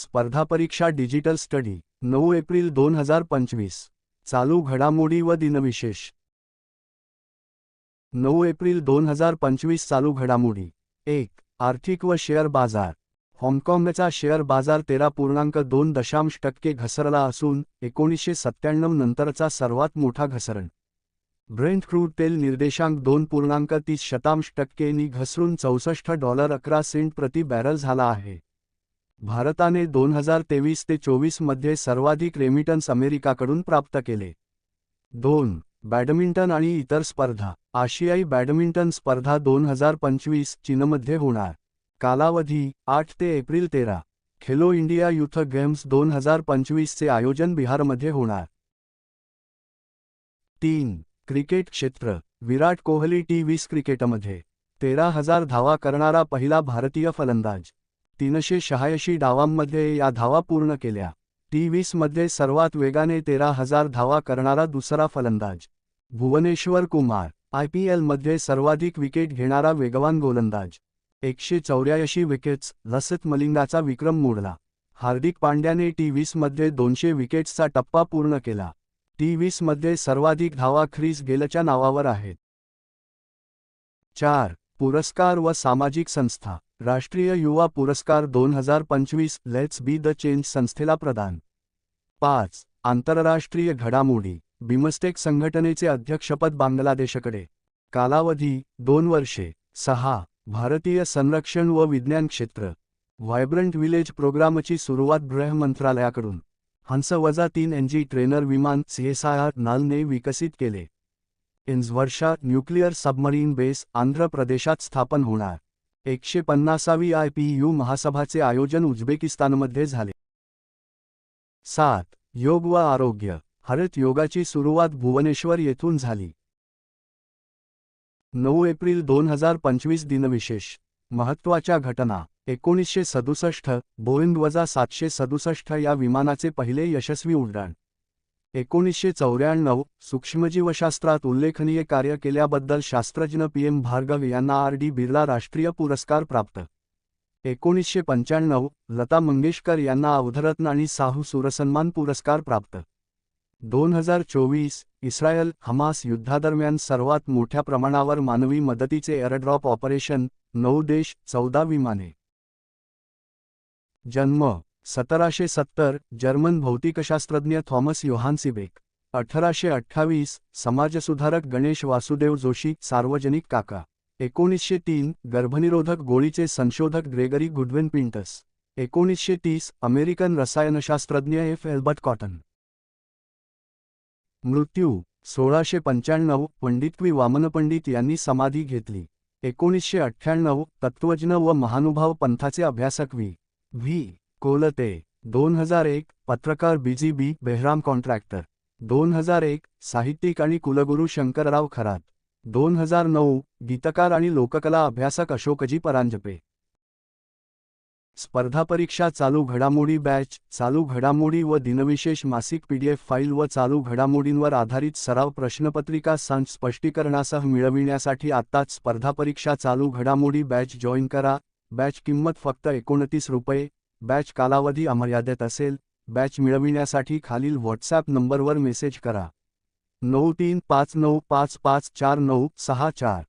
स्पर्धा परीक्षा digital study नऊ एप्रिल दोन हजार पंचवीस. चालू घडामोडी व दिनविशेष. नऊ एप्रिल दोन हजार पंचवीस चालू घडामोडी. एक आर्थिक व शेअर बाजार. हाँगकाँगचा शेअर बाजार तेरा पूर्णांक दोन दशांश टक्के घसरला असून एकोणीसशे सत्त्याण्णव नंतरचा सर्वात मोठा घसरण. ब्रेंट क्रूड तेल निर्देशांक दोन पूर्णांक तीस शतांश टक्केनी घसरून चौसष्ट डॉलर अकरा सेंट प्रति बॅरल झाला आहे. भारताने दोन हजार तेवीस ते चोवीसमध्ये सर्वाधिक रेमिटन्स अमेरिकाकडून प्राप्त केले. दोन बॅडमिंटन आणि इतर स्पर्धा. आशियाई बॅडमिंटन स्पर्धा दोन हजार पंचवीस चीनमध्ये होणार. कालावधी आठ ते एप्रिल तेरा. खेलो इंडिया युथ गेम्स दोन हजार पंचवीसचे आयोजन बिहारमध्ये होणार. तीन क्रिकेट क्षेत्र. विराट कोहली टी वीस क्रिकेटमध्ये. तेरा हजार धावा करणारा पहिला भारतीय फलंदाज. तीनशे शहाऐंशी डावांमध्ये या धावा पूर्ण केल्या. टी वीसमध्ये सर्वात वेगाने तेरा हजार धावा करणारा दुसरा फलंदाज. भुवनेश्वर कुमार आय पी एलमध्ये सर्वाधिक विकेट घेणारा वेगवान गोलंदाज. एकशे चौऱ्याऐंशी विकेट्स लसित मलिंगाचा विक्रम मोडला. हार्दिक पांड्याने टी वीसमध्ये दोनशे विकेट्सचा टप्पा पूर्ण केला. टी वीसमध्ये सर्वाधिक धावा ख्रिस गेलच्या नावावर आहेत. चार पुरस्कार व सामाजिक संस्था. राष्ट्रीय युवा पुरस्कार दोन हजार पंचवीस लेट्स बी द चेंज संस्थेला प्रदान. पाच आंतरराष्ट्रीय घडामोडी बिमस्टेक संघटनेचे अध्यक्षपद बांगलादेशकडे. कालावधी दोन वर्षे. सहा भारतीय संरक्षण व विज्ञान क्षेत्र. व्हायब्रंट विलेज प्रोग्रामची सुरुवात गृह मंत्रालयाकडून. हंस वजा तीन एनजी ट्रेनर विमान सीएसआयआर नालने विकसित केले. INS Varsha nuclear submarine base Andhra प्रदेशात स्थापन होणार. एकशे पन्नासावी आय पी यू महासभाचे आयोजन उझबेकिस्तानमध्ये झाले. सात. योग व आरोग्य. हरित योगाची सुरुवात भुवनेश्वर येथून झाली. नऊ एप्रिल दोन हजार पंचवीस दिनविशेष. महत्त्वाच्या घटना. एकोणीसशे सदुसष्ट. बोईंग वजा सातशे सदुसष्ट या विमानाचे पहिले यशस्वी उड्डाण. एकोणीसशे चौऱ्याण्णव सूक्ष्मजीवशास्त्रात उल्लेखनीय कार्य केल्याबद्दल शास्त्रज्ञ पी. एम. भार्गव यांना आर. डी. बिर्ला राष्ट्रीय पुरस्कार प्राप्त. एकोणीसशे पंच्याण्णव लता मंगेशकर यांना अवधरत्न आणि साहू सुरसन्मान पुरस्कार प्राप्त. दोन हजार चोवीस इस्रायल हमास युद्धादरम्यान सर्वात मोठ्या प्रमाणावर मानवी मदतीचे एअरड्रॉप ऑपरेशन नऊ देश चौदा विमाने. जन्म सतराशे सत्तर जर्मन भौतिकशास्त्रज्ञ थॉमस योहान्सिबेक अठराशे अठ्ठावीस समाजसुधारक गणेश वासुदेव जोशी सार्वजनिक काका. एकोणीसशे तीन गर्भनिरोधक गोळीचे संशोधक ग्रेगरी गुडविन पिंटस. एकोणीसशे तीस अमेरिकन रसायनशास्त्रज्ञ एफ. Albert cotton. मृत्यू सोळाशे पंच्याण्णव पंडितक्वी वामनपंडित यांनी समाधी घेतली. एकोणीसशे अठ्ठ्याण्णव तत्त्वज्ञ व महानुभाव पंथाचे अभ्यासक व्ही व्ही. कोलते दोन हजार एक पत्रकार बीजी बी बेहराम कॉन्ट्रॅक्टर. दोन हजार एक साहित्यिक आणि कुलगुरू शंकरराव खरात. दोन हजार नऊ गीतकार आणि लोककला अभ्यासक अशोकजी परांजपे. स्पर्धा परीक्षा चालू घडामोडी बॅच चालू घडामोडी व दिनविशेष मासिक पीडीएफ फाईल व चालू घडामोडींवर आधारित सराव प्रश्नपत्रिका संच स्पष्टीकरणासह मिळविण्यासाठी आत्ताच स्पर्धा परीक्षा चालू घडामोडी बॅच जॉईन करा. बॅच किंमत फक्त एकोणतीस रुपये बॅच कालावधी अमर्यादित असेल बॅच मिळविण्यासाठी खालील व्हॉट्सॲप नंबरवर मेसेज करा. नऊ तीन पाच नऊ पाच पाच चार नऊ सहा चार.